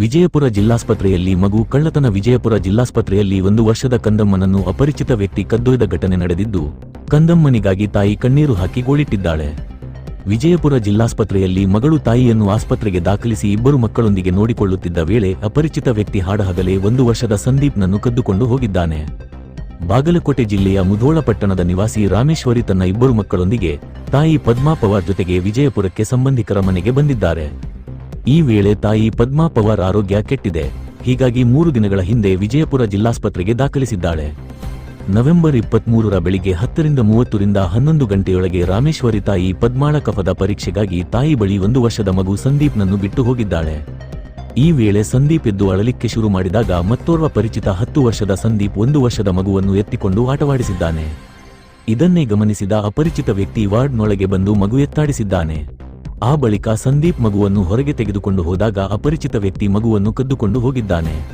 ವಿಜಯಪುರ ಜಿಲ್ಲಾಸ್ಪತ್ರೆಯಲ್ಲಿ ಮಗು ಕಳ್ಳತನ ವಿಜಯಪುರ ಜಿಲ್ಲಾಸ್ಪತ್ರೆಯಲ್ಲಿ ಒಂದು ವರ್ಷದ ಕಂದಮ್ಮನನ್ನು ಅಪರಿಚಿತ ವ್ಯಕ್ತಿ ಕದ್ದೊಯ್ದ ಘಟನೆ ನಡೆದಿದ್ದು, ಕಂದಮ್ಮನಿಗಾಗಿ ತಾಯಿ ಕಣ್ಣೀರು ಹಾಕಿ ಗೋಳಿಟ್ಟಿದ್ದಾಳೆ. ವಿಜಯಪುರ ಜಿಲ್ಲಾಸ್ಪತ್ರೆಯಲ್ಲಿ ಮಗಳು ತಾಯಿಯನ್ನು ಆಸ್ಪತ್ರೆಗೆ ದಾಖಲಿಸಿ ಇಬ್ಬರು ಮಕ್ಕಳೊಂದಿಗೆ ನೋಡಿಕೊಳ್ಳುತ್ತಿದ್ದ ವೇಳೆ ಅಪರಿಚಿತ ವ್ಯಕ್ತಿ ಹಾಡಹಗಲೇ ಒಂದು ವರ್ಷದ ಸಂದೀಪ್ನನ್ನು ಕದ್ದುಕೊಂಡು ಹೋಗಿದ್ದಾನೆ. ಬಾಗಲಕೋಟೆ ಜಿಲ್ಲೆಯ ಮುಧೋಳ ಪಟ್ಟಣದ ನಿವಾಸಿ ರಾಮೇಶ್ವರಿ ತನ್ನ ಇಬ್ಬರು ಮಕ್ಕಳೊಂದಿಗೆ ತಾಯಿ ಪದ್ಮಾ ಪವಾರ್ ಜೊತೆಗೆ ವಿಜಯಪುರಕ್ಕೆ ಸಂಬಂಧಿಕರ ಮನೆಗೆ ಬಂದಿದ್ದಾರೆ. ಈ ವೇಳೆ ತಾಯಿ ಪದ್ಮಾ ಪವಾರ್ ಆರೋಗ್ಯ ಕೆಟ್ಟಿದೆ. ಹೀಗಾಗಿ ಮೂರು ದಿನಗಳ ಹಿಂದೆ ವಿಜಯಪುರ ಜಿಲ್ಲಾಸ್ಪತ್ರೆಗೆ ದಾಖಲಿಸಿದ್ದಾಳೆ. ನವೆಂಬರ್ ಇಪ್ಪತ್ಮೂರರ ಬೆಳಿಗ್ಗೆ ಹತ್ತರಿಂದ ಮೂವತ್ತರಿಂದ ಹನ್ನೊಂದು ಗಂಟೆಯೊಳಗೆ ರಾಮೇಶ್ವರಿ ತಾಯಿ ಪದ್ಮಾಳ ಕಫದ ಪರೀಕ್ಷೆಗಾಗಿ ತಾಯಿ ಬಳಿ ಒಂದು ವರ್ಷದ ಮಗು ಸಂದೀಪ್ನನ್ನು ಬಿಟ್ಟು ಹೋಗಿದ್ದಾಳೆ. ಈ ವೇಳೆ ಸಂದೀಪ್ ಎದ್ದು ಅಳಲಿಕ್ಕೆ ಶುರು ಮಾಡಿದಾಗ ಮತ್ತೋರ್ವ ಪರಿಚಿತ ಹತ್ತು ವರ್ಷದ ಸಂದೀಪ್ ಒಂದು ವರ್ಷದ ಮಗುವನ್ನು ಎತ್ತಿಕೊಂಡು ಆಟವಾಡಿಸಿದ್ದಾನೆ. ಇದನ್ನೇ ಗಮನಿಸಿದ ಅಪರಿಚಿತ ವ್ಯಕ್ತಿ ವಾರ್ಡ್ನೊಳಗೆ ಬಂದು ಮಗು ಎತ್ತಾಡಿಸಿದ್ದಾನೆ. ಆ ಬಳಿಕ ಸಂದೀಪ್ ಮಗುವನ್ನು ಹೊರಗೆ ತೆಗೆದುಕೊಂಡು ಹೋದಾಗ ಅಪರಿಚಿತ ವ್ಯಕ್ತಿ ಮಗುವನ್ನು ಕದ್ದುಕೊಂಡು ಹೋಗಿದ್ದಾನೆ.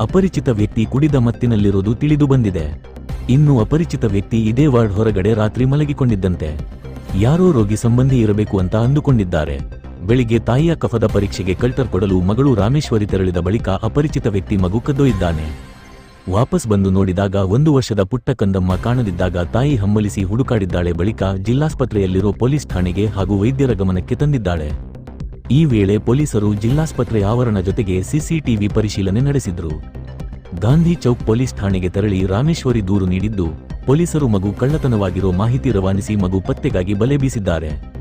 ಅಪರಿಚಿತ ವ್ಯಕ್ತಿ ಕುಡಿದ ಮತ್ತಿನಲ್ಲಿರುವುದು ತಿಳಿದು ಬಂದಿದೆ. ಇನ್ನು ಅಪರಿಚಿತ ವ್ಯಕ್ತಿ ಇದೇ ವಾರ್ಡ್ ಹೊರಗಡೆ ರಾತ್ರಿ ಮಲಗಿಕೊಂಡಿದ್ದಂತೆ. ಯಾರೋ ರೋಗಿ ಸಂಬಂಧಿ ಇರಬೇಕು ಅಂತ ಅಂದುಕೊಂಡಿದ್ದಾರೆ. ಬೆಳಿಗ್ಗೆ ತಾಯಿಯ ಕಫದ ಪರೀಕ್ಷೆಗೆ ಕಲ್ಟರ್ ಕೊಡಲು ಮಗಳು ರಾಮೇಶ್ವರಿ ತೆರಳಿದ ಬಳಿಕ ಅಪರಿಚಿತ ವ್ಯಕ್ತಿ ಮಗು ಕದ್ದೊಯ್ದಾನೆ ವಾಪಸ್ ಬಂದು ನೋಡಿದಾಗ ಒಂದು ವರ್ಷದ ಪುಟ್ಟ ಕಂದಮ್ಮ ಕಾಣದಿದ್ದಾಗ ತಾಯಿ ಹಮ್ಮಲಿಸಿ ಹುಡುಕಾಡಿದ್ದಾಳೆ ಬಳಿಕ ಜಿಲ್ಲಾಸ್ಪತ್ರೆಯಲ್ಲಿರೋ ಪೊಲೀಸ್ ಠಾಣೆಗೆ ಹಾಗೂ ವೈದ್ಯರ ಗಮನಕ್ಕೆ ತಂದಿದ್ದಾಳೆ. ಈ ವೇಳೆ ಪೊಲೀಸರು ಜಿಲ್ಲಾಸ್ಪತ್ರೆ ಆವರಣ ಜೊತೆಗೆ ಸಿಸಿಟಿವಿ ಪರಿಶೀಲನೆ ನಡೆಸಿದ್ರು. ಗಾಂಧಿ ಚೌಕ್ ಪೊಲೀಸ್ ಠಾಣೆಗೆ ತೆರಳಿ ರಾಮೇಶ್ವರಿ ದೂರು ನೀಡಿದ್ದು, ಪೊಲೀಸರು ಮಗು ಕಳ್ಳತನವಾಗಿರೋ ಮಾಹಿತಿ ರವಾನಿಸಿ ಮಗು ಪತ್ತೆಗಾಗಿ ಬಲೆ ಬೀಸಿದ್ದಾರೆ.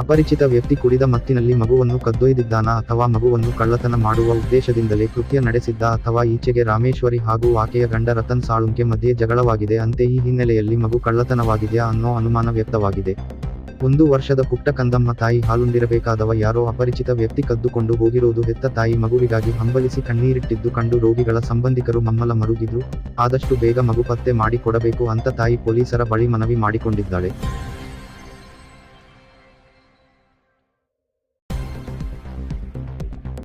ಅಪರಿಚಿತ ವ್ಯಕ್ತಿ ಕುಡಿದ ಮತ್ತಿನಲ್ಲಿ ಮಗುವನ್ನು ಕದ್ದೊಯ್ದಿದ್ದಾನಾ ಅಥವಾ ಮಗುವನ್ನು ಕಳ್ಳತನ ಮಾಡುವ ಉದ್ದೇಶದಿಂದಲೇ ಕೃತ್ಯ ನಡೆಸಿದ್ದ ಅಥವಾ ಈಚೆಗೆ ರಾಮೇಶ್ವರಿ ಹಾಗೂ ಆಕೆಯ ಗಂಡ ರತನ್ ಸಾಳುಂಕೆ ಮಧ್ಯೆ ಜಗಳವಾಗಿದೆ ಅಂತೆ ಈ ಹಿನ್ನೆಲೆಯಲ್ಲಿ ಮಗು ಕಳ್ಳತನವಾಗಿದೆಯಾ ಅನ್ನೋ ಅನುಮಾನ ವ್ಯಕ್ತವಾಗಿದೆ. ಒಂದು ವರ್ಷದ ಪುಟ್ಟ ಕಂದಮ್ಮ ತಾಯಿ ಹಾಲುಂಡಿರಬೇಕಾದವ ಯಾರೋ ಅಪರಿಚಿತ ವ್ಯಕ್ತಿ ಕದ್ದುಕೊಂಡು ಹೋಗಿರುವುದು ಹೆತ್ತ ತಾಯಿ ಮಗುವಿಗಾಗಿ ಹಂಬಲಿಸಿ ಕಣ್ಣೀರಿಟ್ಟಿದ್ದು ಕಂಡು ರೋಗಿಗಳ ಸಂಬಂಧಿಕರು ಮಮ್ಮಲ ಮರುಗಿದ್ರು, ಆದಷ್ಟು ಬೇಗ ಮಗು ಪತ್ತೆ ಮಾಡಿಕೊಡಬೇಕು ಅಂತ ತಾಯಿ ಪೊಲೀಸರ ಬಳಿ ಮನವಿ ಮಾಡಿಕೊಂಡಿದ್ದಾಳೆ.